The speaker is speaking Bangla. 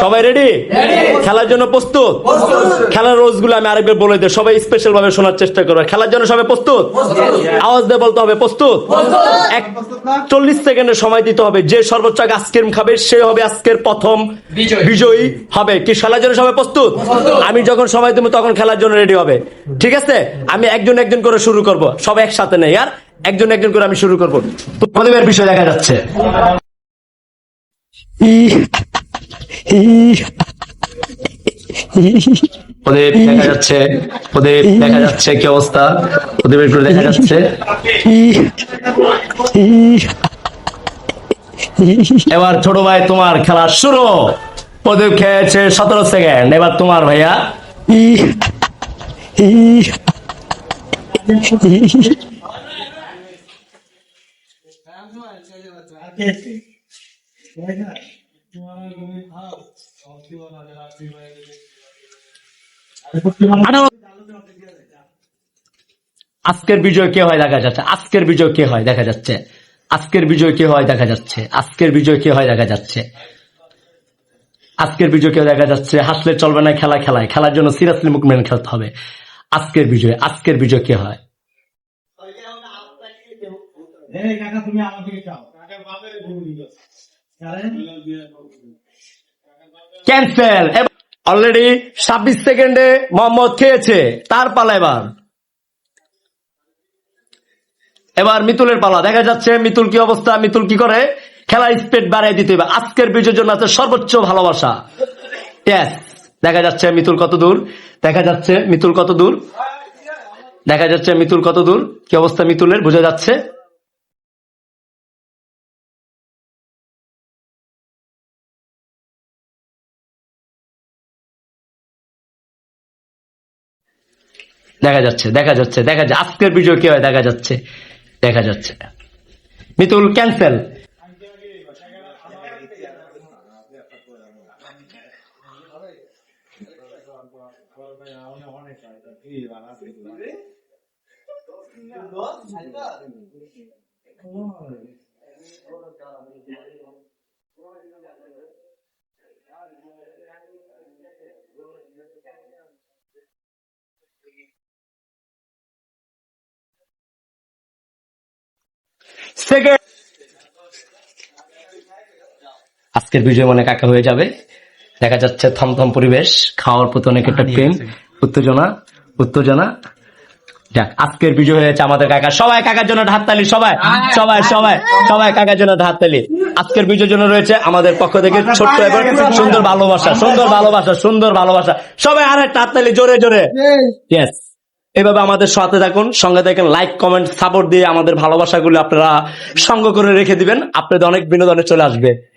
সবাই রেডি খেলার জন্য প্রস্তুত? খেলার রোজগুলো আমি আরেকবার বলে দিই সবাই স্পেশাল ভাবে শোনার চেষ্টা করবে খেলার জন্য সবাই প্রস্তুত? আওয়াজ দিয়ে বলতে হবে প্রস্তুত? এক চল্লিশ সেকেন্ডের সময় দিতে হবে যে সর্বোচ্চ আইসক্রিম খাবে সে হবে আজকের প্রথম বিজয়ী। হবে। কি খেলার জন্য সবাই প্রস্তুত? আমি যখন সময় দেবো তখন খেলার জন্য রেডি হবে। ঠিক আছে? আমি একজন একজন করে শুরু করব। সবাই একসাথে নেই আর একজন একজন করে আমি শুরু করব। তো প্রদীপের বিষয় দেখা যাচ্ছে। প্রদীপ, দেখা যাচ্ছে। প্রদীপ, দেখা যাচ্ছে কি অবস্থা? প্রদীপের একটু দেখা যাচ্ছে। এবার ছোট ভাই, তোমার খেলা শুরু। প্রদীপ খেয়েছে সতেরো সেকেন্ড এবার তোমার ভাইয়া। আজকের বিজয় কে হয় দেখা যাচ্ছে? আজকের বিজয় কে হয় দেখা যাচ্ছে? আজকের বিজয় কে হয় দেখা যাচ্ছে? আজকের বিজয় কে হয় দেখা যাচ্ছে? আজকের বিজয় কে দেখা যাচ্ছে? হাসলে চলবে না খেলা খেলায়। খেলার জন্য সিরিয়াসলি মুভমেন্ট খেলতে হবে। আজকের বিজয় আজকের বিজয় কে হয়? এই কাকা তুমি চাও বাপের দিল ক্যান্সেল অলরেডি ছাব্বিশ সেকেন্ডে মোহাম্মদ খেয়েছে। তার পালা এবার। এবার মিতুলের পালা। দেখা যাচ্ছে মিতুল কি অবস্থা, মিতুল কি করে? খেলা স্পিড বাড়াই দিতে হবে। আজকের বিজয়ের জন্য আছে সর্বোচ্চ ভালোবাসা। দেখা যাচ্ছে মিতুল কত দূর? দেখা যাচ্ছে মিতুল কত দূর? দেখা যাচ্ছে মিতুল কত দূর? কি অবস্থা মিতুলের? বোঝা যাচ্ছে? দেখা যাচ্ছে দেখা যাচ্ছে দেখা যাচ্ছে। আজকের বিজয় কি হয়, দেখা যাচ্ছে দেখা যাচ্ছে। মিতুল ক্যান্সেল সেকেন্ড আজকের বিজয় মনে কাকা হয়ে যাবে? দেখা যাচ্ছে থমথম পরিবেশ খাওয়ার প্রতি অনেক একটা প্রেম উত্তেজনা উত্তেজনা। যাক আজকের বিজয় হয়েছে আমাদের কাকা। সবাই কাকার জন্য হাততালি সবাই সবাই সবাই সবাই কাকার জন্য হাততালি আজকের বিজয়ের জন্য রয়েছে আমাদের পক্ষ থেকে ছোট্ট এবং সুন্দর ভালোবাসা সুন্দর ভালোবাসা সুন্দর ভালোবাসা। সবাই আর একটা হাততালি জোরে জোরে। ইয়েস এভাবে আমাদের সাথে থাকুন, সঙ্গে থাকেন লাইক কমেন্ট সাপোর্ট দিয়ে আমাদের ভালোবাসাগুলো আপনারা সঙ্গ করে রেখে দিবেন। আপনাদের অনেক বিনোদনে চলে আসবে।